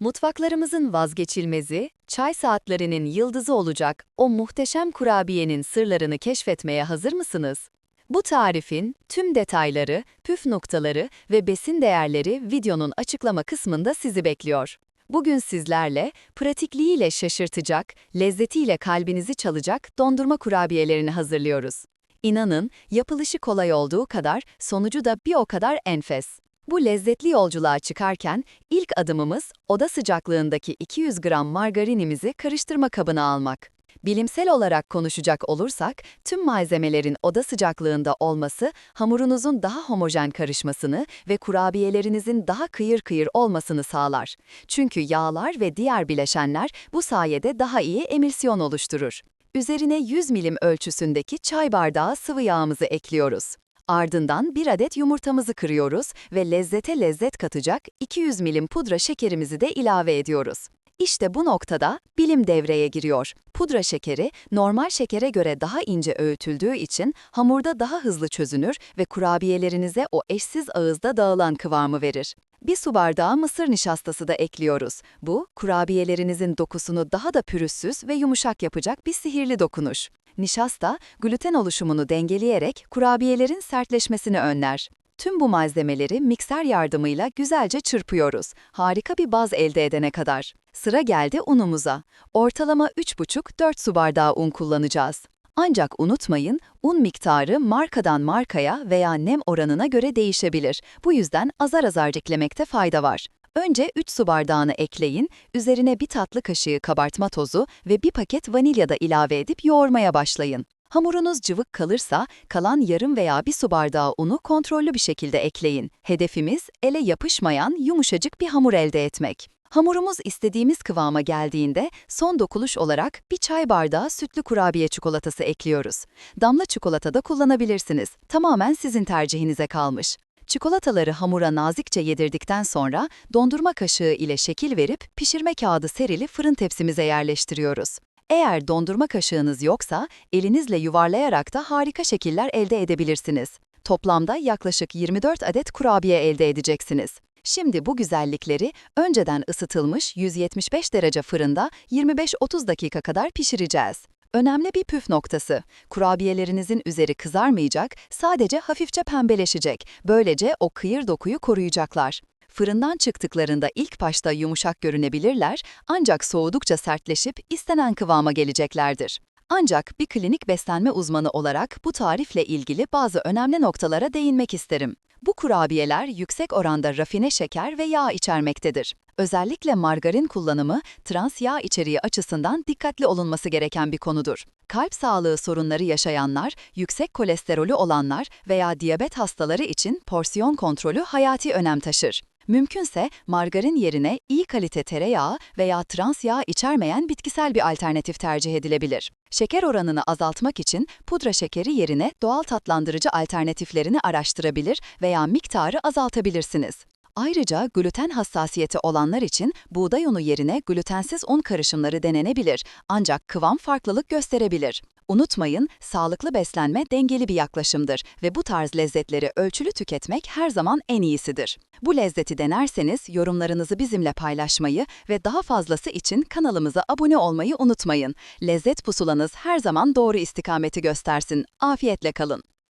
Mutfaklarımızın vazgeçilmezi, çay saatlerinin yıldızı olacak o muhteşem kurabiyenin sırlarını keşfetmeye hazır mısınız? Bu tarifin tüm detayları, püf noktaları ve besin değerleri videonun açıklama kısmında sizi bekliyor. Bugün sizlerle pratikliğiyle şaşırtacak, lezzetiyle kalbinizi çalacak dondurma kurabiyelerini hazırlıyoruz. İnanın, yapılışı kolay olduğu kadar sonucu da bir o kadar enfes. Bu lezzetli yolculuğa çıkarken ilk adımımız oda sıcaklığındaki 200 gram margarinimizi karıştırma kabına almak. Bilimsel olarak konuşacak olursak, tüm malzemelerin oda sıcaklığında olması, hamurunuzun daha homojen karışmasını ve kurabiyelerinizin daha kıyır kıyır olmasını sağlar. Çünkü yağlar ve diğer bileşenler bu sayede daha iyi emilsiyon oluşturur. Üzerine 100 milim ölçüsündeki çay bardağı sıvı yağımızı ekliyoruz. Ardından bir adet yumurtamızı kırıyoruz ve lezzete lezzet katacak 200 milim pudra şekerimizi de ilave ediyoruz. İşte bu noktada bilim devreye giriyor. Pudra şekeri normal şekere göre daha ince öğütüldüğü için hamurda daha hızlı çözünür ve kurabiyelerinize o eşsiz ağızda dağılan kıvamı verir. Bir su bardağı mısır nişastası da ekliyoruz. Bu, kurabiyelerinizin dokusunu daha da pürüzsüz ve yumuşak yapacak bir sihirli dokunuş. Nişasta, gluten oluşumunu dengeleyerek kurabiyelerin sertleşmesini önler. Tüm bu malzemeleri mikser yardımıyla güzelce çırpıyoruz. Harika bir baz elde edene kadar. Sıra geldi unumuza. Ortalama 3,5-4 su bardağı un kullanacağız. Ancak unutmayın, un miktarı markadan markaya veya nem oranına göre değişebilir. Bu yüzden azar azar eklemekte fayda var. Önce 3 su bardağını ekleyin, üzerine bir tatlı kaşığı kabartma tozu ve bir paket vanilya da ilave edip yoğurmaya başlayın. Hamurunuz cıvık kalırsa kalan yarım veya bir su bardağı unu kontrollü bir şekilde ekleyin. Hedefimiz ele yapışmayan yumuşacık bir hamur elde etmek. Hamurumuz istediğimiz kıvama geldiğinde son dokuluş olarak bir çay bardağı sütlü kurabiye çikolatası ekliyoruz. Damla çikolata da kullanabilirsiniz. Tamamen sizin tercihinize kalmış. Çikolataları hamura nazikçe yedirdikten sonra dondurma kaşığı ile şekil verip pişirme kağıdı serili fırın tepsimize yerleştiriyoruz. Eğer dondurma kaşığınız yoksa elinizle yuvarlayarak da harika şekiller elde edebilirsiniz. Toplamda yaklaşık 24 adet kurabiye elde edeceksiniz. Şimdi bu güzellikleri önceden ısıtılmış 175 derece fırında 25-30 dakika kadar pişireceğiz. Önemli bir püf noktası. Kurabiyelerinizin üzeri kızarmayacak, sadece hafifçe pembeleşecek. Böylece o kıyır dokuyu koruyacaklar. Fırından çıktıklarında ilk başta yumuşak görünebilirler ancak soğudukça sertleşip istenen kıvama geleceklerdir. Ancak bir klinik beslenme uzmanı olarak bu tarifle ilgili bazı önemli noktalara değinmek isterim. Bu kurabiyeler yüksek oranda rafine şeker ve yağ içermektedir. Özellikle margarin kullanımı trans yağ içeriği açısından dikkatli olunması gereken bir konudur. Kalp sağlığı sorunları yaşayanlar, yüksek kolesterolü olanlar veya diyabet hastaları için porsiyon kontrolü hayati önem taşır. Mümkünse margarin yerine iyi kalite tereyağı veya trans yağ içermeyen bitkisel bir alternatif tercih edilebilir. Şeker oranını azaltmak için pudra şekeri yerine doğal tatlandırıcı alternatiflerini araştırabilir veya miktarı azaltabilirsiniz. Ayrıca gluten hassasiyeti olanlar için buğday unu yerine glutensiz un karışımları denenebilir ancak kıvam farklılık gösterebilir. Unutmayın, sağlıklı beslenme dengeli bir yaklaşımdır ve bu tarz lezzetleri ölçülü tüketmek her zaman en iyisidir. Bu lezzeti denerseniz yorumlarınızı bizimle paylaşmayı ve daha fazlası için kanalımıza abone olmayı unutmayın. Lezzet pusulanız her zaman doğru istikameti göstersin. Afiyetle kalın.